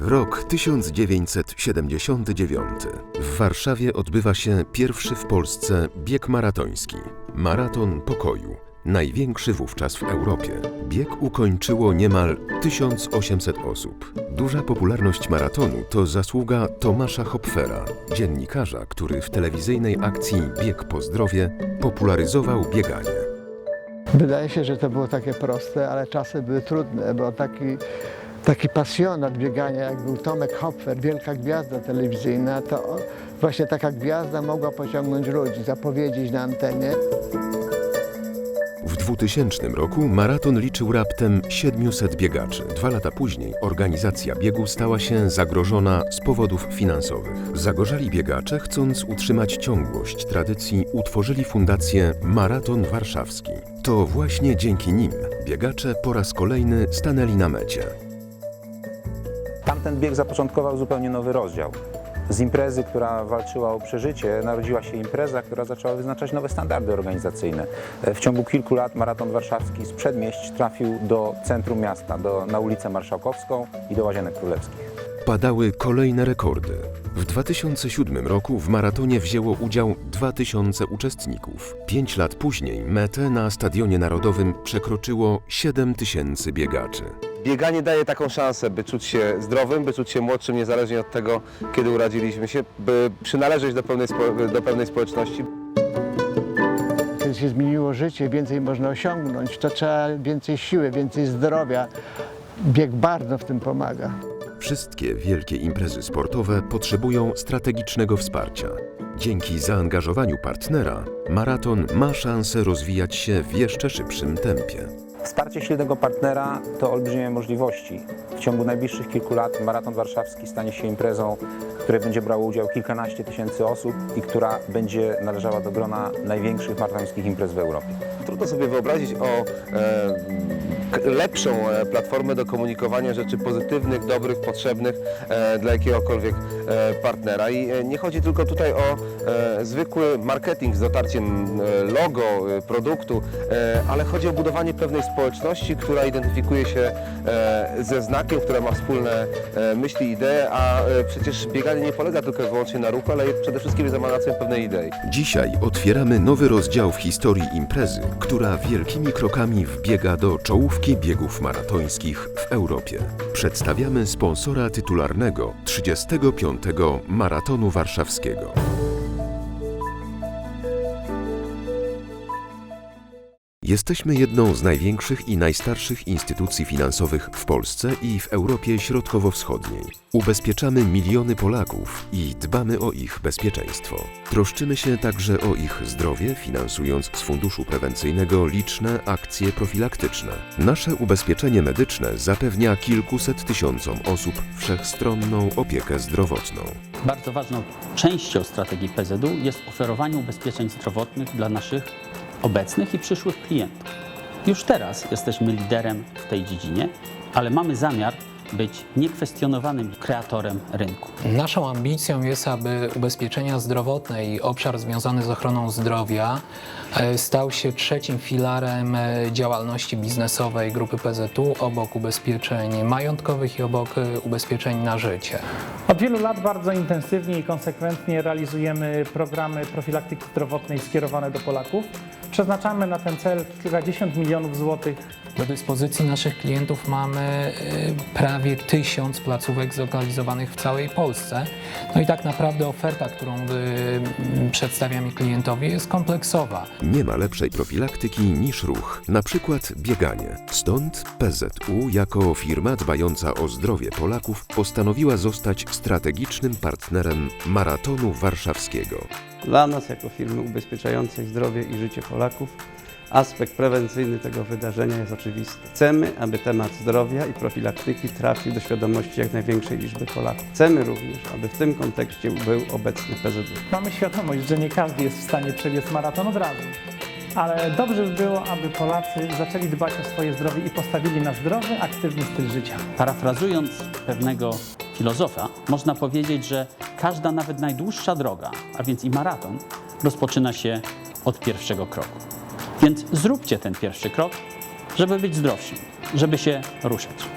Rok 1979. W Warszawie odbywa się pierwszy w Polsce bieg maratoński Maraton Pokoju. Największy wówczas w Europie. Bieg ukończyło niemal 1800 osób. Duża popularność maratonu to zasługa Tomasza Hopfera, dziennikarza, który w telewizyjnej akcji Bieg po zdrowie popularyzował bieganie. Wydaje się, że to było takie proste, ale czasy były trudne, bo taki, taki pasjonat biegania, jak był Tomek Hopfer, wielka gwiazda telewizyjna, to właśnie taka gwiazda mogła pociągnąć ludzi, zapowiedzieć na antenie. W 2000 roku maraton liczył raptem 700 biegaczy. Dwa lata później organizacja biegu stała się zagrożona z powodów finansowych. Zagorzali biegacze, chcąc utrzymać ciągłość tradycji, utworzyli fundację Maraton Warszawski. To właśnie dzięki nim biegacze po raz kolejny stanęli na mecie. Tamten bieg zapoczątkował zupełnie nowy rozdział. Z imprezy, która walczyła o przeżycie, narodziła się impreza, która zaczęła wyznaczać nowe standardy organizacyjne. E, W ciągu kilku lat maraton warszawski z przedmieść trafił do centrum miasta, do, na ulicę Marszałkowską i do Łazienek Królewskich. Padały kolejne rekordy. W 2007 roku w maratonie wzięło udział 2000 uczestników. Pięć lat później metę na Stadionie Narodowym przekroczyło 7000 biegaczy. Bieganie daje taką szansę, by czuć się zdrowym, by czuć się młodszym, niezależnie od tego, kiedy urodziliśmy się, by przynależeć do pewnej, spo- do pewnej społeczności. Kiedy się zmieniło życie, więcej można osiągnąć, to trzeba więcej siły, więcej zdrowia. Bieg bardzo w tym pomaga. Wszystkie wielkie imprezy sportowe potrzebują strategicznego wsparcia. Dzięki zaangażowaniu partnera, maraton ma szansę rozwijać się w jeszcze szybszym tempie. Wsparcie silnego partnera to olbrzymie możliwości. W ciągu najbliższych kilku lat maraton warszawski stanie się imprezą, w której będzie brało udział kilkanaście tysięcy osób i która będzie należała do grona największych maratońskich imprez w Europie. Trudno sobie wyobrazić o e, lepszą e, platformę do komunikowania rzeczy pozytywnych, dobrych, potrzebnych e, dla jakiegokolwiek e, partnera. I e, nie chodzi tylko tutaj o e, zwykły marketing z dotarciem e, logo, produktu, e, ale chodzi o budowanie pewnej społeczności, która identyfikuje się e, ze znakiem, która ma wspólne e, myśli, idee, a e, przecież bieganie nie polega tylko i wyłącznie na ruchu, ale przede wszystkim jest emanacją pewnej idei. Dzisiaj otwieramy nowy rozdział w historii imprezy, która wielkimi krokami wbiega do czołówki biegów maratońskich w Europie. Przedstawiamy sponsora tytularnego 35. Maratonu Warszawskiego. Jesteśmy jedną z największych i najstarszych instytucji finansowych w Polsce i w Europie Środkowo-Wschodniej. Ubezpieczamy miliony Polaków i dbamy o ich bezpieczeństwo. Troszczymy się także o ich zdrowie, finansując z funduszu prewencyjnego liczne akcje profilaktyczne. Nasze ubezpieczenie medyczne zapewnia kilkuset tysiącom osób wszechstronną opiekę zdrowotną. Bardzo ważną częścią strategii PZU jest oferowanie ubezpieczeń zdrowotnych dla naszych obecnych i przyszłych klientów. Już teraz jesteśmy liderem w tej dziedzinie, ale mamy zamiar być niekwestionowanym kreatorem rynku. Naszą ambicją jest, aby ubezpieczenia zdrowotne i obszar związany z ochroną zdrowia e, stał się trzecim filarem e, działalności biznesowej grupy PZU obok ubezpieczeń majątkowych i obok e, ubezpieczeń na życie. Od wielu lat bardzo intensywnie i konsekwentnie realizujemy programy profilaktyki zdrowotnej skierowane do Polaków. Przeznaczamy na ten cel kilkadziesiąt milionów złotych Do dyspozycji naszych klientów mamy e, prawie tysiąc placówek zlokalizowanych w całej Polsce. No i tak naprawdę oferta, którą e, przedstawiamy klientowi jest kompleksowa. Nie ma lepszej profilaktyki niż ruch, na przykład bieganie. Stąd PZU jako firma dbająca o zdrowie Polaków postanowiła zostać strategicznym partnerem Maratonu Warszawskiego. Dla nas, jako firmy ubezpieczającej zdrowie i życie Polaków, aspekt prewencyjny tego wydarzenia jest oczywisty. Chcemy, aby temat zdrowia i profilaktyki trafił do świadomości jak największej liczby Polaków. Chcemy również, aby w tym kontekście był obecny PZU. Mamy świadomość, że nie każdy jest w stanie przebiec maraton od razu. Ale dobrze by było, aby Polacy zaczęli dbać o swoje zdrowie i postawili na zdrowy, aktywny styl życia. Parafrazując pewnego filozofa, można powiedzieć, że każda, nawet najdłuższa droga, a więc i maraton, rozpoczyna się od pierwszego kroku. Więc zróbcie ten pierwszy krok, żeby być zdrowszym, żeby się ruszać.